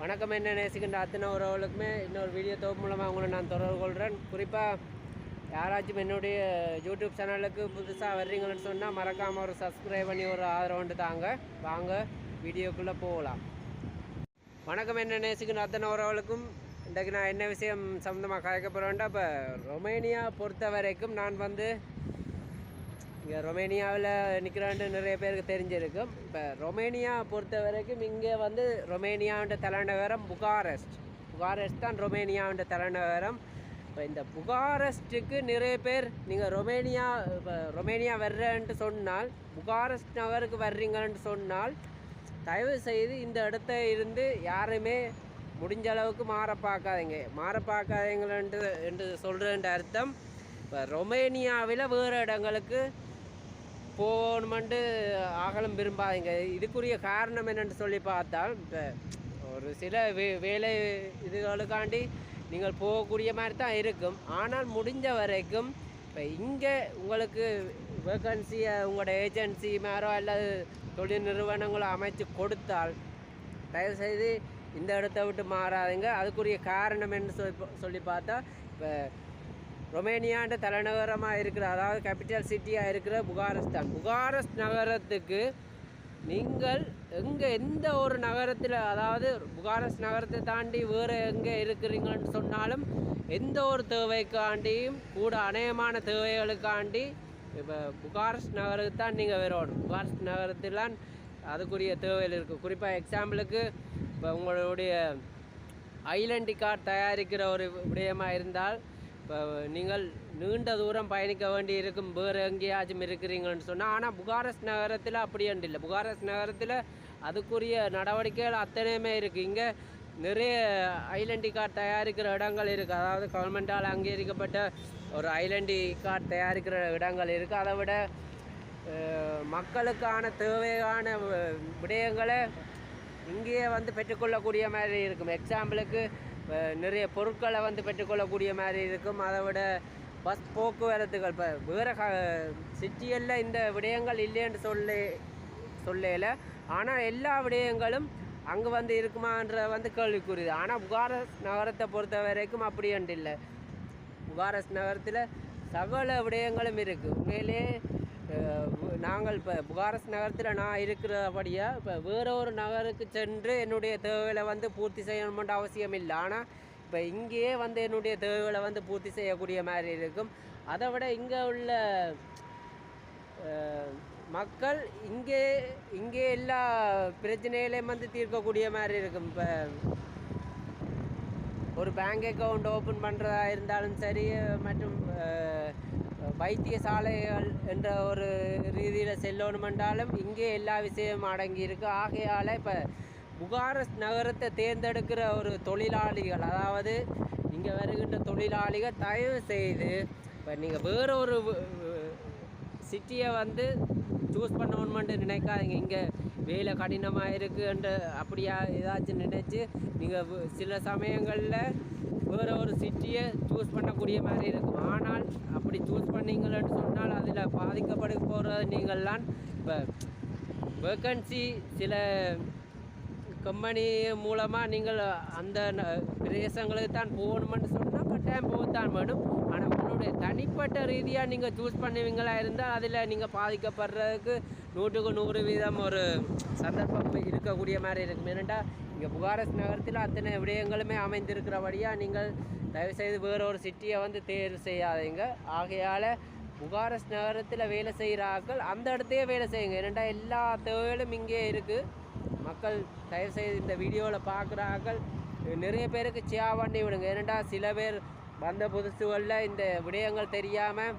வணக்கம். என்ன நேசிக்கின்ற அத்தனை உறவுகளுக்குமே இன்னொரு வீடியோ தொகுப்பு மூலமாக உங்களை நான் தொடர்பு கொள்கிறேன் குறிப்பாக யாராச்சும் என்னுடைய யூடியூப் சேனலுக்கு புதுசாக வர்றீங்கன்னு சொன்னால் மறக்காமல் ஒரு சப்ஸ்கிரைப் பண்ணி ஒரு ஆதரவுண்டு தாங்க. வாங்க வீடியோக்குள்ளே போகலாம். வணக்கம். என்ன நேசிக்கின்ற அத்தனை உறவுகளுக்கும். இன்றைக்கு நான் என்ன விஷயம் சம்மந்தமாக கதைக்க போகிறேன்டா இப்போ ரொமேனியா பொறுத்த வரைக்கும் நான் வந்து இங்கே ரொமேனியாவில் நிற்கிறான்ட்டு நிறைய பேருக்கு தெரிஞ்சிருக்கும். இப்போ ரொமேனியா பொறுத்த வரைக்கும் இங்கே வந்து ரொமேனியாவுடைய தலைநகரம் புகாரெஸ்ட். புகாரெஸ்ட் தான் ரொமேனியாவுடைய தலைநகரம். இப்போ இந்த புகாரெஸ்ட்டுக்கு நிறைய பேர் நீங்கள் ரொமேனியா இப்போ ரொமேனியா வர்றேன்ட்டு சொன்னால் புகாரெஸ்ட் நகருக்கு வர்றீங்கன்னு சொன்னால் தயவு செய்து இந்த இடத்த இருந்து யாருமே முடிஞ்ச அளவுக்கு மாற பார்க்காதீங்க மாற பார்க்காதீங்களன்ட்டு என்று சொல்கிறேன்ற அர்த்தம். இப்போ ரொமேனியாவில் வேறு இடங்களுக்கு போகணுமெண்டு அகலம் விரும்பாதீங்க. இதுக்குரிய காரணம் என்னென்னு சொல்லி பார்த்தால் இப்போ ஒரு சில வே வேலை இதுகளுக்காண்டி நீங்கள் போகக்கூடிய மாதிரி தான் இருக்கும். ஆனால் முடிஞ்ச வரைக்கும் இப்போ இங்கே உங்களுக்கு வேக்கன்சியை உங்களோட ஏஜென்சி மேரோ அல்லது தொழில் நிறுவனங்களோ அமைச்சு கொடுத்தால் தயவுசெய்து இந்த இடத்த விட்டு மாறாதுங்க. அதுக்குரிய காரணம் என்ன சொல்லி சொல்லி பார்த்தா இப்போ ரொமேனியாண்ட தலைநகரமாக இருக்கிற அதாவது கேபிட்டல் சிட்டியாக இருக்கிற புகாரஸ்ட் தான் புகாரஸ்ட் நகரத்துக்கு நீங்கள் எங்கே எந்த ஒரு நகரத்தில் அதாவது புகாரஸ்ட் நகரத்தை தாண்டி வேறு எங்கே இருக்கிறீங்கன்னு சொன்னாலும் எந்த ஒரு தேவைக்காண்டியும் கூட அநேகமான தேவைகளுக்காண்டி இப்போ புகாரஸ்ட் நகருக்கு தான் நீங்கள் வரணும். புகாரஸ்ட் நகரத்திலாம் அதுக்குரிய தேவைகள் இருக்குது குறிப்பாக எக்ஸாம்பிளுக்கு இப்போ உங்களுடைய ஐலண்டி கார்டு தயாரிக்கிற ஒரு விடயமாக இருந்தால் இப்போ நீங்கள் நீண்ட தூரம் பயணிக்க வேண்டி இருக்கும் வேறு எங்கேயாச்சும் இருக்கிறீங்கன்னு சொன்னால் ஆனால் புகாரஸ் நகரத்தில் அப்படி இல்லை. புகாரஸ் நகரத்தில் அதுக்குரிய நடவடிக்கைகள் அத்தனையுமே இருக்குது இங்கே நிறைய ஐலண்டி கார்டு தயாரிக்கிற இடங்கள் இருக்குது அதாவது கவர்மெண்டால் அங்கீகரிக்கப்பட்ட ஒரு ஐலண்டி கார்டு தயாரிக்கிற இடங்கள் இருக்குது அதை விட மக்களுக்கான தேவையான விடயங்களை இங்கேயே வந்து பெற்றுக்கொள்ளக்கூடிய மாதிரி இருக்கும். எக்ஸாம்பிளுக்கு நிறைய பொருட்களை வந்து பெற்றுக்கொள்ளக்கூடிய மாதிரி இருக்கும். அதை விட பஸ் போக்குவரத்துகள் இப்போ வேறு க சிட்டியில் இந்த விடயங்கள் இல்லைன்னு சொல்லி சொல்லல. ஆனால் எல்லா விடயங்களும் அங்கே வந்து இருக்குமான்ற வந்து கேள்விக்குரியது ஆனால் புகாரஸ் நகரத்தை பொறுத்த வரைக்கும் அப்படி என்று இல்லை. புகாரஸ் நகரத்தில் சகல விடயங்களும் இருக்குது உண்மையிலே நாங்கள் இப்போ புகாரஸ் நகரத்தில் நான் இருக்கிறபடியாக இப்போ வேறு ஒரு நகருக்கு சென்று என்னுடைய தேவைகளை வந்து பூர்த்தி செய்யணுமென்ற அவசியம் இல்லை. ஆனால் இப்போ இங்கேயே வந்து என்னுடைய தேவைகளை வந்து பூர்த்தி செய்யக்கூடிய மாதிரி இருக்கும். அதை விட இங்கே உள்ள மக்கள் இங்கே இங்கே எல்லா பிரச்சனைகளையும் வந்து தீர்க்கக்கூடிய மாதிரி இருக்கும். இப்போ ஒரு பேங்க் அக்கவுண்ட் ஓப்பன் பண்ணுறதா இருந்தாலும் சரி மற்றும் வைத்தியசாலைகள் என்ற ஒரு ரீதியில் செல்லணுமென்றாலும் இங்கே எல்லா விஷயமும் அடங்கியிருக்கு. ஆகையால் இப்போ புகாரஸ்ட் நகரத்தை தேர்ந்தெடுக்கிற ஒரு தொழிலாளிகள் அதாவது இங்கே வருகின்ற தொழிலாளிகள் தயவு செய்து இப்போ நீங்கள் வேறு ஒரு சிட்டியை வந்து சூஸ் பண்ணணுமென்று நினைக்காதீங்க. இங்கே வேலை கடினமாக இருக்குன்ற அப்படியா ஏதாச்சும் நினச்சி நீங்கள் சில சமயங்களில் வேறு ஒரு சிட்டியை சூஸ் பண்ணக்கூடிய மாதிரி இருக்கும். ஆனால் அப்படி சூஸ் பண்ணீங்கன்னு சொன்னால் அதில் பாதிக்கப்பட போகிற நீங்கள்லாம் இப்போ வேக்கன்சி சில கம்பெனி மூலமாக நீங்கள் அந்த ந- பிரதேசங்களுக்கு தான் போகணுமென்னு சொன்னால் கட்டாயம் போகத்தான் வேணும். ஆனால் உங்களுடைய தனிப்பட்ட ரீதியாக நீங்கள் சூஸ் பண்ணுவீங்களா இருந்தால் அதில் நீங்கள் பாதிக்கப்படுறதுக்கு நூற்றுக்கு நூறு வீதம் ஒரு சந்தர்ப்பம் இருக்கக்கூடிய மாதிரி இருக்கும். ஏனெண்டா இங்கே புகாரஸ் நகரத்தில் அத்தனை விடயங்களுமே அமைந்திருக்கிறபடியாக நீங்கள் தயவுசெய்து வேற ஒரு சிட்டியை வந்து தேர்வு செய்யாதீங்க. ஆகையால் புகாரஸ் நகரத்தில் வேலை செய்கிறார்கள் அந்த இடத்தையே வேலை செய்யுங்க. ஏனெண்டா எல்லா தேவைகளும் இங்கே இருக்குது மக்கள் தயவுசெய்து இந்த வீடியோவில் பார்க்குற ஆக்கள் நிறைய பேருக்கு சியா பண்ணி விடுங்க. ஏனெண்டா சில பேர் வந்த புதுசுகளில் இந்த விடயங்கள் தெரியாமல்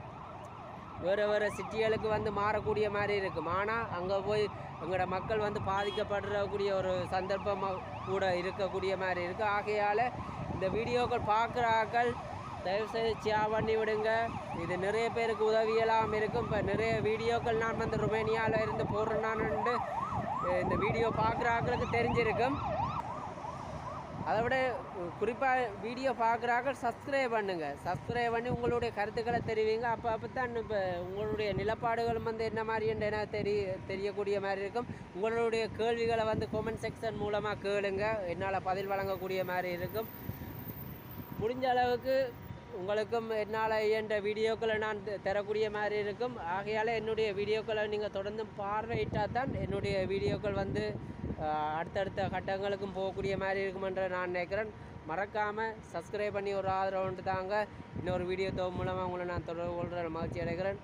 வேறு வேறு சிட்டிகளுக்கு வந்து மாறக்கூடிய மாதிரி இருக்கும். ஆனால் அங்கே போய் எங்களோட மக்கள் வந்து பாதிக்கப்படுறக்கூடிய ஒரு சந்தர்ப்பமாக கூட இருக்கக்கூடிய மாதிரி இருக்குது ஆகையால் இந்த வீடியோக்கள் பார்க்குற ஆக்கள் தயவுசெய்து ஷேர் பண்ணி விடுங்க. இது நிறைய பேருக்கு உதவியெல்லாம் இருக்கும். இப்போ நிறைய வீடியோக்கள் நான் வந்து ருமேனியாவில் இருந்து போடுறேன்னு இந்த வீடியோ பார்க்குறாக்களுக்கு தெரிஞ்சிருக்கும். அதை விட குறிப்பாக வீடியோ பார்க்குறாங்க சப்ஸ்கிரைப் பண்ணுங்கள் சப்ஸ்கிரைப் பண்ணி உங்களுடைய கருத்துக்களை தெரிவிங்க. அப்போ அப்போ தான் இப்போ உங்களுடைய நிலப்பாடுகளும் வந்து என்ன மாதிரி என்ன தெரிய தெரியக்கூடிய மாதிரி இருக்கும். உங்களுடைய கேள்விகளை வந்து கொமெண்ட் செக்ஷன் மூலமாக கேளுங்க. என்னால் பதில் வழங்கக்கூடிய மாதிரி இருக்கும். முடிஞ்ச அளவுக்கு உங்களுக்கும் என்னால் இயன்ற வீடியோக்களை நான் தரக்கூடிய மாதிரி இருக்கும். ஆகையால் என்னுடைய வீடியோக்களை நீங்கள் தொடர்ந்து பார்வையிட்டால் தான் என்னுடைய வீடியோக்கள் வந்து அடுத்தடுத்த கட்டங்களுக்கும் போகக்கூடிய மாதிரி இருக்குமென்ற நான் நினைக்கிறேன். மறக்காமல் சப்ஸ்கிரைப் பண்ணி ஒரு ஆதரவு தாங்க இன்னொரு வீடியோ மூலமாக உங்களை நான் தொடர்பு கொள்கிற மகிழ்ச்சி அடைகிறேன்.